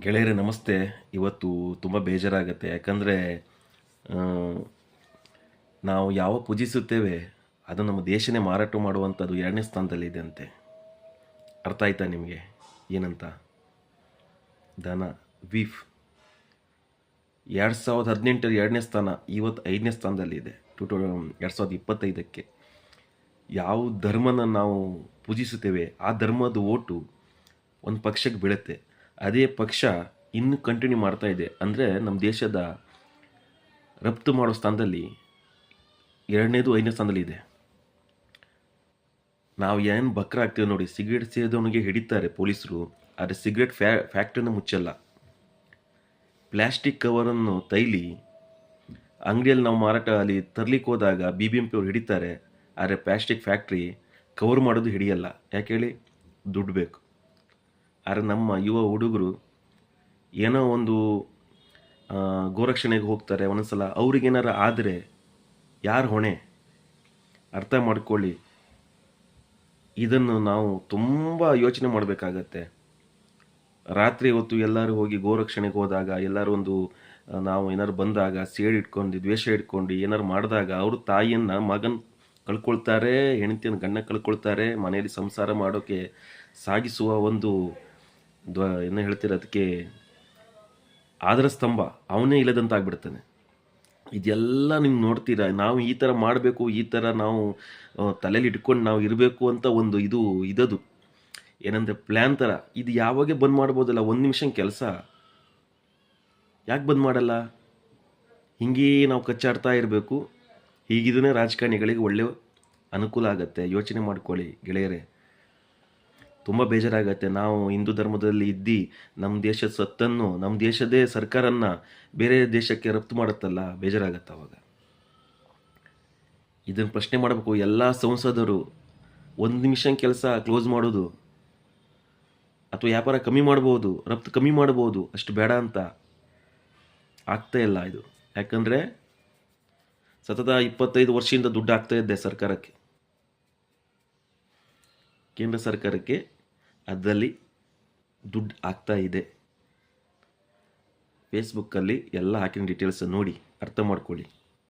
ಗೆಳೆಯರೇ ನಮಸ್ತೆ. ಇವತ್ತು ತುಂಬ ಬೇಜಾರಾಗುತ್ತೆ. ಯಾಕಂದರೆ ನಾವು ಯಾವ ಪೂಜಿಸುತ್ತೇವೆ, ಅದು ನಮ್ಮ ದೇಶನೇ ಮಾರಾಟ ಮಾಡುವಂಥದ್ದು ಎರಡನೇ ಸ್ಥಾನದಲ್ಲಿದೆ ಅಂತೆ. ಅರ್ಥ ಆಯ್ತಾ ನಿಮಗೆ? ಏನಂತ? ದನ ವೀಫ್. ಎರಡು ಸಾವಿರದ ಹದಿನೆಂಟರ ಎರಡನೇ ಸ್ಥಾನ, ಇವತ್ತು ಐದನೇ ಸ್ಥಾನದಲ್ಲಿದೆ ಟು ಟು ಎರಡು ಸಾವಿರದ ಇಪ್ಪತ್ತೈದಕ್ಕೆ. ಯಾವ ಧರ್ಮನ ನಾವು ಪೂಜಿಸುತ್ತೇವೆ, ಆ ಧರ್ಮದ ಓಟು ಒಂದು ಪಕ್ಷಕ್ಕೆ ಬೀಳುತ್ತೆ. ಅದೇ ಪಕ್ಷ ಇನ್ನೂ ಕಂಟಿನ್ಯೂ ಮಾಡ್ತಾ ಇದೆ. ಅಂದರೆ ನಮ್ಮ ದೇಶದ ರಫ್ತು ಮಾಡೋ ಸ್ಥಾನದಲ್ಲಿ ಎರಡನೇದು ಐದನೇ ಸ್ಥಾನದಲ್ಲಿ ಇದೆ. ನಾವು ಏನು ಬಕ್ರ ಆಗ್ತೀವಿ ನೋಡಿ, ಸಿಗರೇಟ್ ಸೇದವನಿಗೆ ಹಿಡಿತಾರೆ ಪೊಲೀಸರು, ಆದರೆ ಸಿಗರೇಟ್ ಫ್ಯಾ, ಫ್ಯಾಕ್ಟ್ರಿನ ಮುಚ್ಚಲ್ಲ. ಪ್ಲ್ಯಾಸ್ಟಿಕ್ ಕವರನ್ನು ತೈಲಿ ಅಂಗಡಿಯಲ್ಲಿ ನಾವು ಮಾರಾಟ ಅಲ್ಲಿ ತರ್ಲಿಕ್ಕೆ ಹೋದಾಗ ಬಿ ಬಿ ಎಂ ಪಿ ಅವ್ರು ಹಿಡಿತಾರೆ, ಆದರೆ ಪ್ಲಾಸ್ಟಿಕ್ ಫ್ಯಾಕ್ಟ್ರಿ ಕವರ್ ಮಾಡೋದು ಹಿಡಿಯಲ್ಲ. ಯಾಕೆ ಹೇಳಿ? ದುಡ್ಡು ಬೇಕು. ಆದರೆ ನಮ್ಮ ಯುವ ಹುಡುಗರು ಏನೋ ಒಂದು ಗೋರಕ್ಷಣೆಗೆ ಹೋಗ್ತಾರೆ, ಒಂದೊಂದ್ಸಲ ಅವ್ರಿಗೇನಾರ ಆದರೆ ಯಾರು ಹೊಣೆ? ಅರ್ಥ ಮಾಡ್ಕೊಳ್ಳಿ. ಇದನ್ನು ನಾವು ತುಂಬ ಯೋಚನೆ ಮಾಡಬೇಕಾಗತ್ತೆ. ರಾತ್ರಿ ಹೊತ್ತು ಎಲ್ಲರೂ ಹೋಗಿ ಗೋರಕ್ಷಣೆಗೆ ಹೋದಾಗ, ಎಲ್ಲರೂ ಒಂದು ನಾವು ಏನಾರು ಬಂದಾಗ, ಸೇಡ್ ಇಟ್ಕೊಂಡು, ದ್ವೇಷ ಇಟ್ಕೊಂಡು, ಏನಾರು ಮಾಡಿದಾಗ ಅವರು ತಾಯಿಯನ್ನು, ಮಗನ ಕಳ್ಕೊಳ್ತಾರೆ, ಹೆಂಡತಿಯನ್ನು ಗಂಡ ಕಳ್ಕೊಳ್ತಾರೆ, ಮನೆಯಲ್ಲಿ ಸಂಸಾರ ಮಾಡೋಕ್ಕೆ ಸಾಗಿಸುವ ಒಂದು ದ್ವ, ಏನು ಹೇಳ್ತೀರ ಅದಕ್ಕೆ? ಆದರ ಸ್ತಂಭ ಅವನೇ ಇಲ್ಲದಂತ ಆಗ್ಬಿಡ್ತಾನೆ ಇದೆಲ್ಲ ನೀವು ನೋಡ್ತೀರಾ? ನಾವು ಈ ಥರ ಮಾಡಬೇಕು, ಈ ಥರ ನಾವು ತಲೆಯಲ್ಲಿ ಇಟ್ಕೊಂಡು ನಾವು ಇರಬೇಕು ಅಂತ ಒಂದು ಇದು, ಇದದು. ಏನಂದರೆ ಪ್ಲ್ಯಾನ್ ಥರ ಇದು ಯಾವಾಗ ಬಂದ್ ಮಾಡ್ಬೋದಲ್ಲ, ಒಂದು ನಿಮಿಷ ಕೆಲಸ. ಯಾಕೆ ಬಂದ್ ಮಾಡಲ್ಲ? ಹಿಂಗೇ ನಾವು ಕಚ್ಚಾಡ್ತಾ ಇರಬೇಕು. ಹೀಗಿದ್ರೆ ರಾಜಕಾರಣಿಗಳಿಗೆ ಒಳ್ಳೆ ಅನುಕೂಲ ಆಗುತ್ತೆ. ಯೋಚನೆ ಮಾಡ್ಕೊಳ್ಳಿ ಗೆಳೆಯರೇ. ತುಂಬ ಬೇಜಾರಾಗತ್ತೆ. ನಾವು ಹಿಂದೂ ಧರ್ಮದಲ್ಲಿ ಇದ್ದು ನಮ್ಮ ದೇಶದ ಸತ್ತನ್ನು ನಮ್ಮ ದೇಶದೇ ಸರ್ಕಾರನ್ನ ಬೇರೆ ದೇಶಕ್ಕೆ ರಫ್ತು ಮಾಡುತ್ತಲ್ಲ, ಬೇಜಾರಾಗತ್ತೆ ಅವಾಗ. ಇದನ್ನು ಪ್ರಶ್ನೆ ಮಾಡಬೇಕು. ಎಲ್ಲ ಸಂಸದರು ಒಂದು ನಿಮಿಷ ಕೆಲಸ ಕ್ಲೋಸ್ ಮಾಡೋದು ಅಥವಾ ವ್ಯಾಪಾರ ಕಮ್ಮಿ ಮಾಡ್ಬೋದು, ರಫ್ತು ಕಮ್ಮಿ ಮಾಡ್ಬೋದು, ಅಷ್ಟು ಬೇಡ ಅಂತ ಆಗ್ತಾ ಇಲ್ಲ ಇದು. ಯಾಕಂದರೆ ಸತತ ಇಪ್ಪತ್ತೈದು ವರ್ಷದಿಂದ ದುಡ್ಡು ಆಗ್ತಾ ಇದ್ದೆ ಸರ್ಕಾರಕ್ಕೆ. ಕೇಂದ್ರ ಸರ್ಕಾರಕ್ಕೆ ಅದರಲ್ಲಿ ದುಡ್ಡು ಆಗ್ತಾ ಇದೆ. ಫೇಸ್ಬುಕ್ಕಲ್ಲಿ ಎಲ್ಲ ಹಾಕಿನ ಡೀಟೇಲ್ಸ್ ನೋಡಿ ಅರ್ಥ ಮಾಡ್ಕೊಳ್ಳಿ.